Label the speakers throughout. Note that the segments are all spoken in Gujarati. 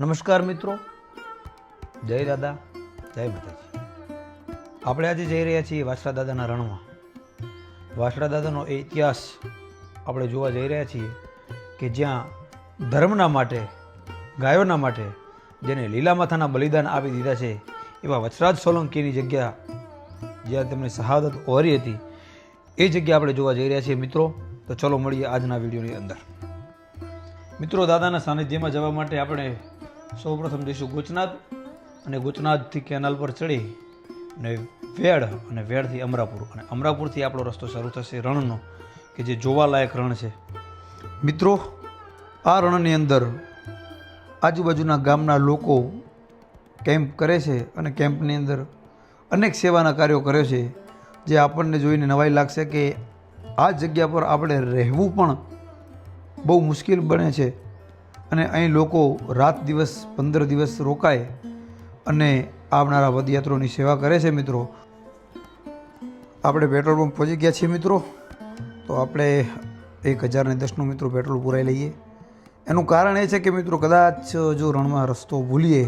Speaker 1: નમસ્કાર મિત્રો. જય દાદા, જય માતાજી. આપણે આજે જઈ રહ્યા છીએ વાસરા દાદાના રણમાં. વાસરા દાદાનો એ ઇતિહાસ આપણે જોવા જઈ રહ્યા છીએ કે જ્યાં ધર્મના માટે, ગાયોના માટે જેને લીલા માથાના બલિદાન આપી દીધા છે, એવા વચરાજ સોલંકીની જગ્યા જ્યાં તેમની શહાદત ઓહરી હતી, એ જગ્યા આપણે જોવા જઈ રહ્યા છીએ મિત્રો. તો ચલો મળીએ આજના વિડીયોની અંદર. મિત્રો, દાદાના સાનિધ્યમાં જવા માટે આપણે સૌપ્રથમ જઈશું ગોચનાથ અને ગોચનાથથી કેનાલ પર ચડી અને વેડ અને વેડથી અમરાપુર. અને અમરાપુરથી આપણો રસ્તો શરૂ થશે રણનો, કે જે જોવાલાયક રણ છે. મિત્રો, આ રણની અંદર આજુબાજુના ગામના લોકો કેમ્પ કરે છે અને કેમ્પની અંદર અનેક સેવાના કાર્યો કરે છે, જે આપણને જોઈને નવાઈ લાગશે કે આ જગ્યા પર આપણે રહેવું પણ બહુ મુશ્કેલ બને છે. અને અહીં લોકો રાત દિવસ, પંદર દિવસ રોકાય અને આવનારા પદયાત્રોની સેવા કરે છે મિત્રો. આપણે પેટ્રોલ પંપ પહોંચી ગયા છીએ મિત્રો. તો આપણે એક હજારને દસનું મિત્રો પેટ્રોલ પુરાઈ લઈએ. એનું કારણ એ છે કે મિત્રો કદાચ જો રણમાં રસ્તો ભૂલીએ,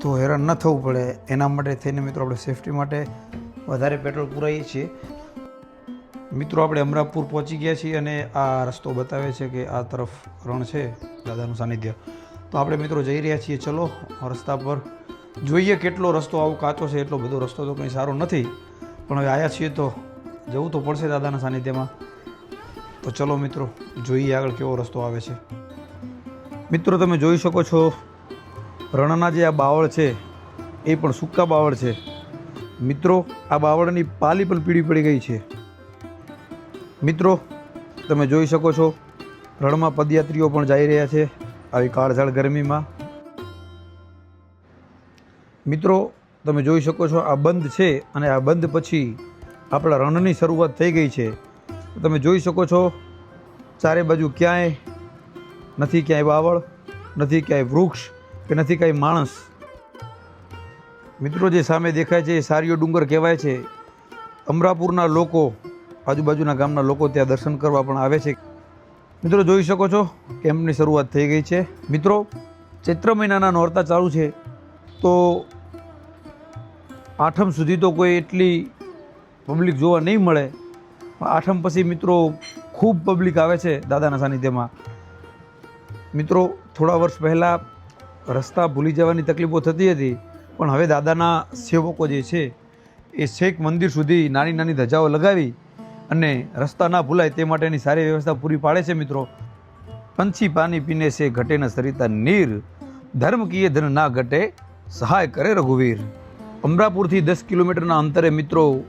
Speaker 1: તો હેરાન ન થવું પડે. એના માટે થઈને મિત્રો આપણે સેફટી માટે વધારે પેટ્રોલ પુરાઈએ છીએ. મિત્રો, આપણે અમરાપુર પહોંચી ગયા છીએ અને આ રસ્તો બતાવે છે કે આ તરફ રણ છે દાદાનું સાનિધ્ય. તો આપણે મિત્રો જઈ રહ્યા છીએ. ચલો, રસ્તા પર જોઈએ કેટલો રસ્તો આવો કાચો છે. એટલો બધો રસ્તો તો કંઈ સારો નથી. પણ હવે આવ્યા છીએ તો જવું તો પડશે દાદાના સાનિધ્યમાં. તો ચલો મિત્રો, જોઈએ આગળ કેવો રસ્તો આવે છે. મિત્રો, તમે જોઈ શકો છો, રણના જે આ બાવળ છે, એ પણ સૂકા બાવળ છે. મિત્રો, આ બાવળની પાલી પણ પીળી પડી ગઈ છે. મિત્રો, તમે જોઈ શકો છો, રણમાં પદયાત્રીઓ પણ જઈ રહ્યા છે આવી કાળઝાળ ગરમીમાં. મિત્રો, તમે જોઈ શકો છો, આ બંધ છે અને આ બંધ પછી આપણા રણની શરૂઆત થઈ ગઈ છે. તમે જોઈ શકો છો, ચારે બાજુ ક્યાંય નથી ક્યાંય વાવળ નથી ક્યાંય વૃક્ષ કે નથી કાંઈ માણસ. મિત્રો, જે સામે દેખાય છે એ સારીઓ ડુંગર કહેવાય છે. અમરાપુરના લોકો આજુબાજુના ગામના લોકો ત્યાં દર્શન કરવા પણ આવે છે. મિત્રો, જોઈ શકો છો, કેમ્પની શરૂઆત થઈ ગઈ છે. મિત્રો, ચૈત્ર મહિનાના નોરતા ચાલુ છે. તો આઠમ સુધી તો કોઈ એટલી પબ્લિક જોવા નહીં મળે. આઠમ પછી મિત્રો ખૂબ પબ્લિક આવે છે દાદાના સાનિધ્યમાં. મિત્રો, થોડા વર્ષ પહેલાં રસ્તા ભૂલી જવાની તકલીફો થતી હતી, પણ હવે દાદાના સેવકો જે છે, એ શેખ મંદિર સુધી નાની નાની ધજાઓ લગાવી અને રસ્તા ના ભૂલાય તે માટેની સારી વ્યવસ્થા પૂરી પાડે છે મિત્રો. પંછી પાણી પીને છે ઘટે ન સરિતા નીર ધર્મ કીએ ધન ના ઘટે સહાય કરે રઘુવીર. અમરાપુરથી દસ કિલોમીટરના અંતરે મિત્રો,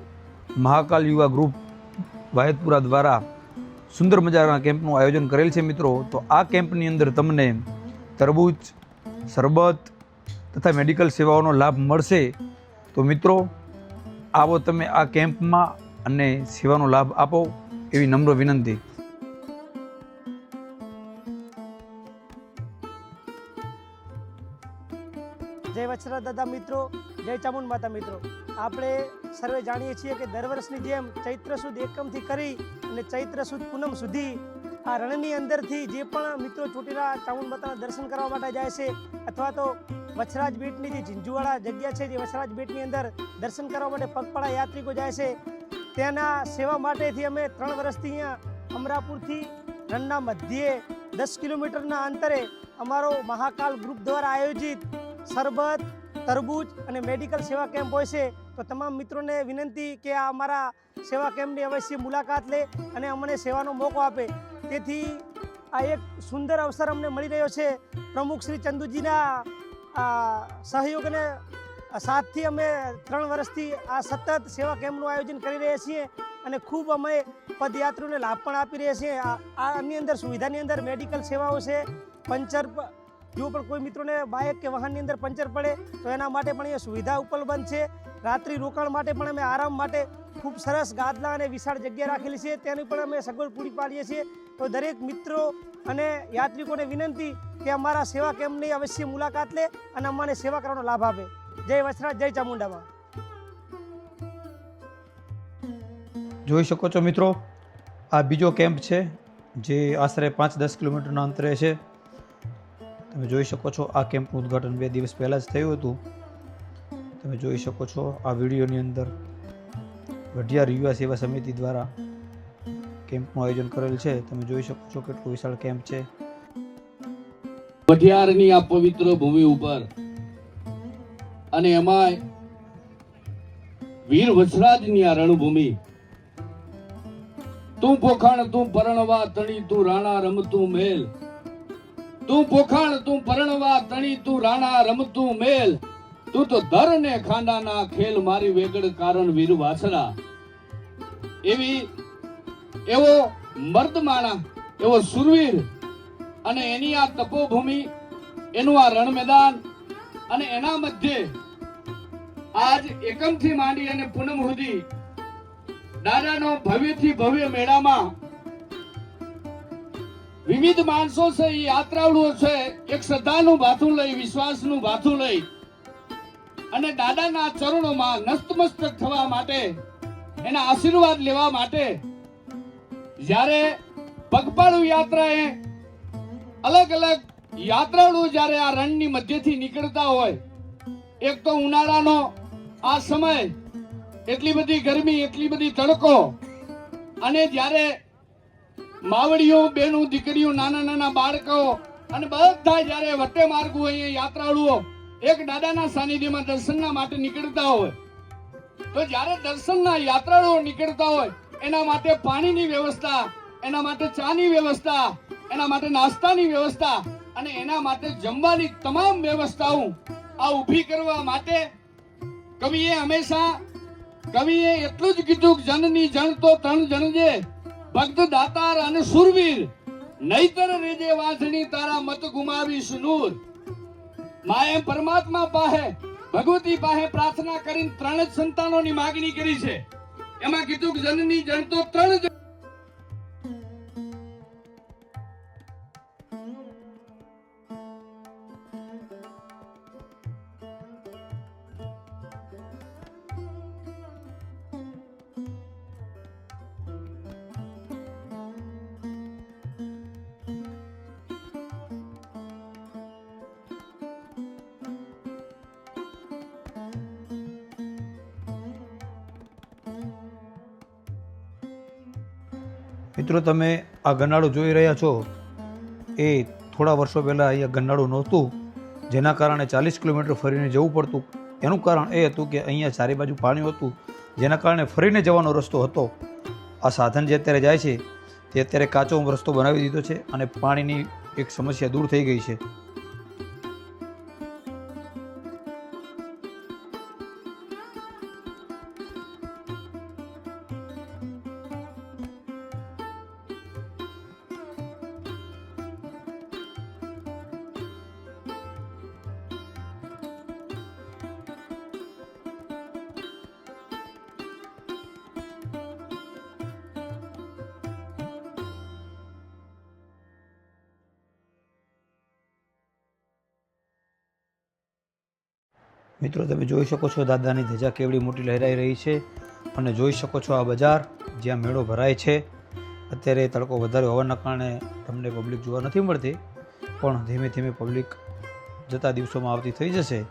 Speaker 1: મહાકાલ યુવા ગ્રુપ વાયતપુરા દ્વારા સુંદર મજાના કેમ્પનું આયોજન કરેલ છે મિત્રો. તો આ કેમ્પની અંદર તમને તરબૂચ, શરબત તથા મેડિકલ સેવાઓનો લાભ મળશે. તો મિત્રો, આવો તમે આ કેમ્પમાં અને સેવાનો લાભ આપો એવી નમ્ર વિનંતી.
Speaker 2: જય વચરા દાદા મિત્રો, જય ચામુંડ માતા મિત્રો. આપણે સર્વે જાણીએ છીએ કે દર વર્ષની જેમ ચૈત્ર સુદ એકમથી કરી અને ચૈત્ર સુદ પૂનમ સુધી આ રણની અંદરથી જે પણ મિત્રો ચોટીલા ચામુંડ માતાના દર્શન કરવા માટે જાય છે, અથવા તો વછરાજ બેટની જે ઝીંઝુવાળા જગ્યા છે, જે વછરાજ બેટની અંદર દર્શન કરવા માટે પગપાળા યાત્રિકો જાય છે તેના સેવા માટેથી અમે ત્રણ વર્ષથી અહીંયા અમરાપુરથી રણના મધ્યે દસ કિલોમીટરના અંતરે અમારો મહાકાલ ગ્રુપ દ્વારા આયોજિત શરબત તરબૂચ અને મેડિકલ સેવા કેમ્પ હોય છે. તો તમામ મિત્રોને વિનંતી કે આ અમારા સેવા કેમ્પની અવશ્ય મુલાકાત લે અને અમને સેવાનો મોકો આપે. તેથી આ એક સુંદર અવસર અમને મળી રહ્યો છે. પ્રમુખ શ્રી ચંદુજીના આ, સાથથી અમે ત્રણ વર્ષથી આ સતત સેવા કેમ્પનું આયોજન કરી રહ્યા છીએ અને ખૂબ અમે પદયાત્રીઓને લાભ પણ આપી રહ્યા છીએ. આ આની અંદર સુવિધાની અંદર મેડિકલ સેવાઓ છે, પંચર જો પણ કોઈ મિત્રોને બાઇક કે વાહનની અંદર પંચર પડે, તો એના માટે પણ એ સુવિધા ઉપલબ્ધ છે. રાત્રિ રોકાણ માટે પણ અમે આરામ માટે ખૂબ સરસ ગાદલા અને વિશાળ જગ્યા રાખેલી છે. તેની પણ અમે સગવડ પૂરી પાડીએ છીએ. તો દરેક મિત્રો અને યાત્રિકોને વિનંતી કે અમારા સેવા કેમ્પની અવશ્ય મુલાકાત લે અને અમારે સેવા કરવાનો લાભ આપે. જય વસરાજ જય ચામુંડામાં.
Speaker 1: જોઈ શકો છો મિત્રો આ બીજો કેમ્પ છે જે આશરે પાંચ દસ કિલોમીટરના અંતરે છે. તમે જોઈ શકો છો આ કેમ્પનું ઉદ્ઘાટન બે દિવસ પહેલાં જ થયું હતું. તમે જોઈ શકો છો આ વિડીયોની અંદર વઢિયાર યુવા સેવા સમિતિ દ્વારા કેમ્પનું આયોજન કરેલ છે. તમે જોઈ શકો છો કેટલું વિશાળ કેમ્પ છે.
Speaker 3: વઢિયારની આ પવિત્ર ભૂમિ ઉપર અને એમાં વીર વસરાજની આ રણભૂમિ. તું પોખાણ, તું પરણવા તણી, તું રાણા રમતું મેલ. તું પોખાણ, તું પરણવા તણી, તું રાણા રમતું મેલ. તું તો દર ને ખાંડાના ખેલ મારી વેગડ કારણ વીર વાસરા એવી, એવો મર્દમાણા, એવો સુરવીર અને એની આ તપોભૂમિ, એનું આ રણ મેદાન અને એના મધ્યે આજ એકમથી માંડી અને પૂનમ સુધી દાદાનો ભવ્યથી ભવ્ય મેળામાં વિવિધ માણસો છે, એ યાત્રાળુઓ છે, એક શ્રદ્ધાનું ભાથું લઈ, વિશ્વાસનું ભાથું લઈ અને દાદાના ચરણોમાં નસ્તમસ્તક થવા માટે, એના આશીર્વાદ લેવા માટે જ્યારે પગપાળું યાત્રાએ અલગ અલગ યાત્રાળુ જ્યારે આ રણની મધ્યથી નીકળતા હોય, એક તો ઉનાળાનો આ સમય એટલી બધી ગરમી, એટલી બધી તડકો અને જ્યારે માવડીઓ બેનું દીકરીઓ, નાના નાના બાળકો અને બધા જ્યારે વટે માર્ગો અહીંયા યાત્રાળુઓ એક દાદાના સાનિધ્યમાં દર્શનના માટે નીકળતા હોય, તો જ્યારે દર્શનના યાત્રાળુઓ નીકળતા હોય, એના માટે પાણીની વ્યવસ્થા, એના માટે ચાની વ્યવસ્થા, એના માટે નાસ્તાની વ્યવસ્થા અને એના માટે જમવાની તમામ વ્યવસ્થાઓ આ ઊભી કરવા માટે કવિએ હંમેશા, કવિએ એટલું જ કીધું જનની જણ તો તણ જણજે, ભક્ત દાતાર અને સુરવીર. નહીતર રેજે વાંસણી તારા મત ગુમાવીશ નૂર. માએ પરમાત્મા પાસે, ભગવતી પાસે પ્રાર્થના કરીને ત્રણ જ સંતાનોની માગણી કરી છે. એમાં કીધું જનની જણ તો ત્રણ
Speaker 1: મિત્રો, તમે આ ગનાળું જોઈ રહ્યા છો. એ થોડા વર્ષો પહેલાં અહીંયા ગનાળું નહોતું, જેના કારણે ચાલીસ કિલોમીટર ફરીને જવું પડતું. એનું કારણ એ હતું કે અહીંયા ચારે બાજુ પાણી હતું, જેના કારણે ફરીને જવાનો રસ્તો હતો. આ સાધન જે અત્યારે જાય છે, તે અત્યારે કાચો રસ્તો બનાવી દીધો છે અને પાણીની એક સમસ્યા દૂર થઈ ગઈ છે. મિત્રો, તમે જોઈ શકો છો દાદાની ધજા કેવડી મોટી લહેરાઈ રહી છે અને જોઈ શકો છો આ બજાર, જ્યાં મેળો ભરાય છે. અત્યારે તડકો વધારે હોવાના કારણે તમને પબ્લિક જોવા નથી મળતી, પણ ધીમે ધીમે પબ્લિક જતા દિવસોમાં આવતી થઈ જશે.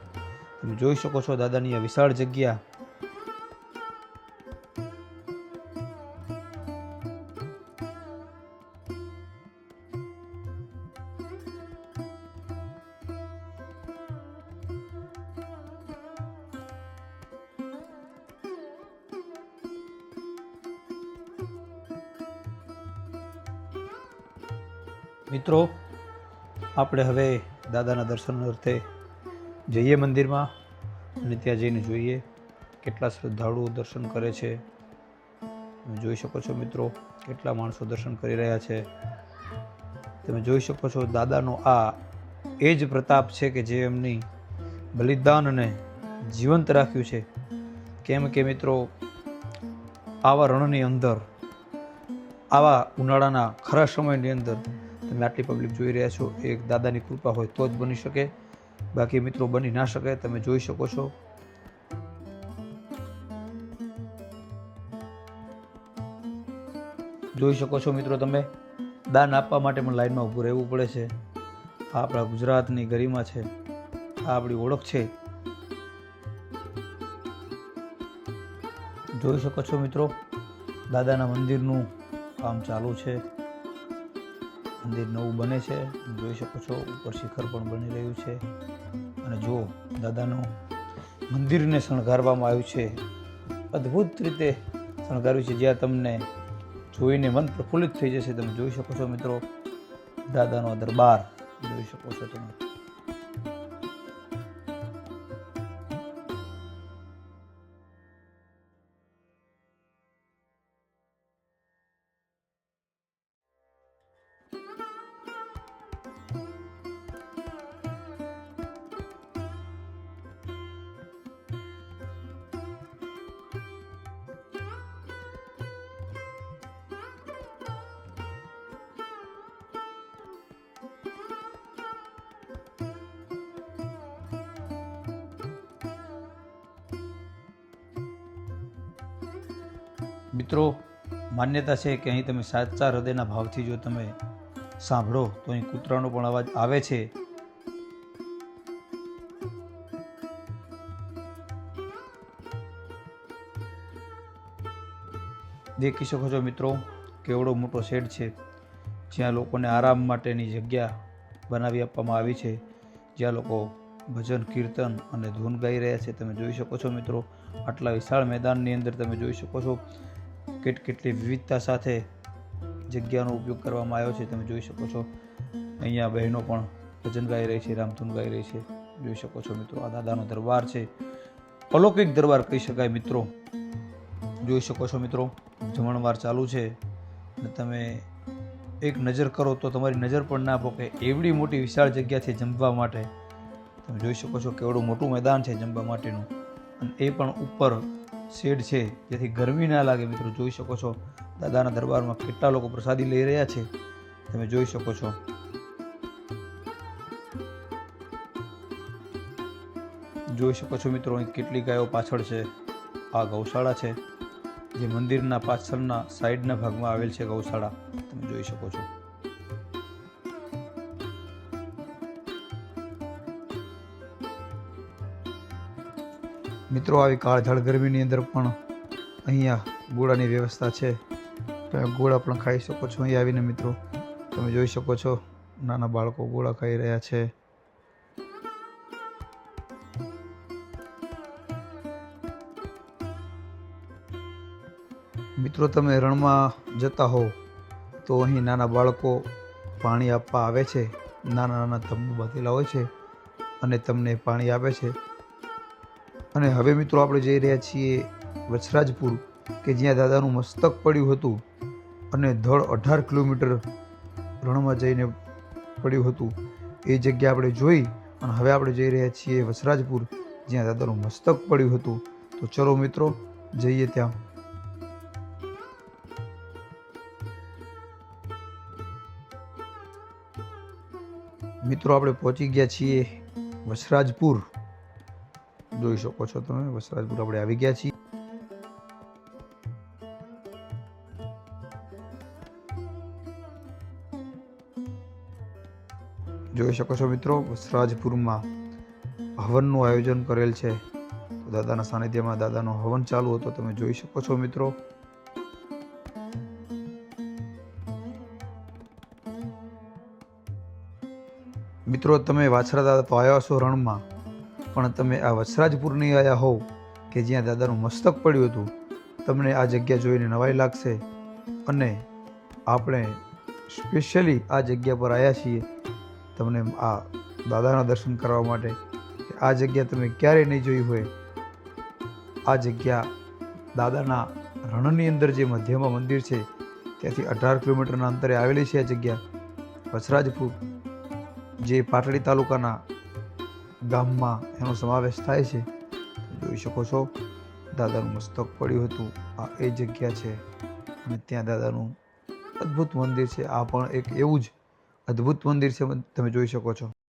Speaker 1: તમે જોઈ શકો છો દાદાની આ વિશાળ જગ્યા આપણે હવે દાદાના દર્શન અર્થે જઈએ મંદિરમાં અને ત્યાં જઈને જોઈએ કેટલા શ્રદ્ધાળુઓ દર્શન કરે છે. તમે જોઈ શકો છો મિત્રો કેટલા માણસો દર્શન કરી રહ્યા છે. તમે જોઈ શકો છો દાદાનો આ એ જ પ્રતાપ છે કે જે એમની બલિદાનને જીવંત રાખ્યું છે. કેમ કે મિત્રો, આવા રણની અંદર, આવા ઉનાળાના ખરા સમયની અંદર તમે આટલી પબ્લિક જોઈ રહ્યા છો એ દાદાની કૃપા હોય તો જ બની શકે. બાકી મિત્રો બની ના શકે, તમે જોઈ શકો છો. જોઈ શકો છો મિત્રો તમે, દાન આપવા માટે પણ લાઈનમાં ઊભું રહેવું પડે છે. આ આપણા ગુજરાતની ગરિમા છે. આ આપણી ઓળખ છે. જોઈ શકો છો મિત્રો, દાદાના મંદિરનું કામ ચાલુ છે. મંદિર નવું બને છે. જોઈ શકો છો, ઉપર શિખર પણ બની રહ્યું છે. અને જુઓ દાદાનું મંદિરને શણગારવામાં આવ્યું છે, અદ્ભુત રીતે શણગાર્યું છે. જ્યાં તમને જોઈને મન પ્રફુલ્લિત થઈ જશે, તમે જોઈ શકો છો મિત્રો દાદાનો દરબાર. જોઈ શકો છો તમે. મિત્રો, માન્યતા છે કે અહીં તમે સાચા હૃદયના ભાવથી જો તમે સાંભળો, તો અહીં કૂતરાનો પણ અવાજ આવે છે. દેખી શકો છો મિત્રો, કેવડો મોટો શેડ છે. જ્યાં લોકોને આરામ માટેની જગ્યા બનાવી આપવામાં આવી છે. જ્યાં લોકો ભજન, કીર્તન અને ધૂન ગાઈ રહ્યા છે. તમે જોઈ શકો છો મિત્રો, આટલા વિશાળ મેદાનની અંદર તમે જોઈ શકો છો. કેટ કેટલી વિવિધતા સાથે જગ્યાનો ઉપયોગ કરવામાં આવ્યો છે તમે જોઈ શકો છો. અહીંયા બહેનો પણ ભજન ગાઈ રહી છે, રામધૂન ગાઈ રહી છે. જોઈ શકો છો મિત્રો, આ દાદાનો દરબાર છે. અલૌકિક દરબાર કહી શકાય મિત્રો. જોઈ શકો છો મિત્રો, જમણવાર ચાલુ છે અને તમે એક નજર કરો તો તમારી નજર પણ ના પોકે એવડી મોટી વિશાળ જગ્યા છે જમવા માટે. તમે જોઈ શકો છો કેવડું મોટું મેદાન છે જમવા માટેનું. અને એ પણ ઉપર શેડ છે. જેથી ગરમી ના લાગે મિત્રો, જોઈ શકો છો. દાદાના દરબારમાં કેટલા લોકો પ્રસાદી લઈ રહ્યા છે. તમે જોઈ શકો છો. જોઈ શકો છો મિત્રો, અહીં કેટલી ગાયો પાછળ છે. આ ગૌશાળા છે. જે મંદિરના પાછળના સાઈડના ભાગમાં આવેલ છે ગૌશાળા. તમે જોઈ શકો છો. મિત્રો, આવી કાળઝાળ ગરમીની અંદર પણ અહીંયા ગોળાની વ્યવસ્થા છે. તમે ગોળા પણ ખાઈ શકો છો અહીં આવીને મિત્રો. તમે જોઈ શકો છો, નાના બાળકો ગોળા ખાઈ રહ્યા છે. મિત્રો, તમે રણમાં જતા હો તો અહીં નાના બાળકો પાણી આપવા આવે છે. નાના નાના તંબુ બાંધેલા હોય છે અને તમને પાણી આપે છે. અને હવે મિત્રો આપણે જઈ રહ્યા છીએ વછરાજપુર કે જ્યાં દાદાનું મસ્તક પડ્યું હતું અને ધડ અઢાર કિલોમીટર રણમાં જઈને પડ્યું હતું. એ જગ્યા આપણે જોઈ અને હવે આપણે જઈ રહ્યા છીએ વછરાજપુર જ્યાં દાદાનું મસ્તક પડ્યું હતું. તો ચલો મિત્રો, જઈએ ત્યાં. મિત્રો આપણે પહોંચી ગયા છીએ વસરાજપુર. જોઈ શકો છો તમે. વસરાજપુર આપણે આવી ગયા છીએ. જોઈ શકો છો મિત્રો, વસરાજપુરમાં હવનનું આયોજન કરેલ છે. તો દાદાના સાનિધ્યમાં દાદાનો હવન ચાલુ હતો. તમે જોઈ શકો છો મિત્રો. મિત્રો, તમે વાછરા દાદા તો આવ્યા છો રણમાં. પણ તમે આ વસરાજપુર નહીં આવ્યા હોવ કે જ્યાં દાદાનું મસ્તક પડ્યું હતું, તમને આ જગ્યા જોઈને નવાઈ લાગશે. અને આપણે સ્પેશિયલી આ જગ્યા પર આવ્યા છીએ તમને આ દાદાના દર્શન કરવા માટે. આ જગ્યા તમે ક્યારેય નહીં જોઈ હોય. આ જગ્યા દાદાના રણની અંદર જે મધ્યમાં મંદિર છે, ત્યાંથી અઢાર કિલોમીટરના અંતરે આવેલી છે આ જગ્યા વસરાજપુર. જે પાટડી તાલુકાના ગામમાં એનો સમાવેશ થાય છે. જોઈ શકો છો, દાદાનું મસ્તક પડ્યું હતું. આ એ જગ્યા છે અને ત્યાં દાદાનું અદ્ભુત મંદિર છે. આ પણ એક એવું જ અદ્ભુત મંદિર છે. તમે જોઈ શકો છો.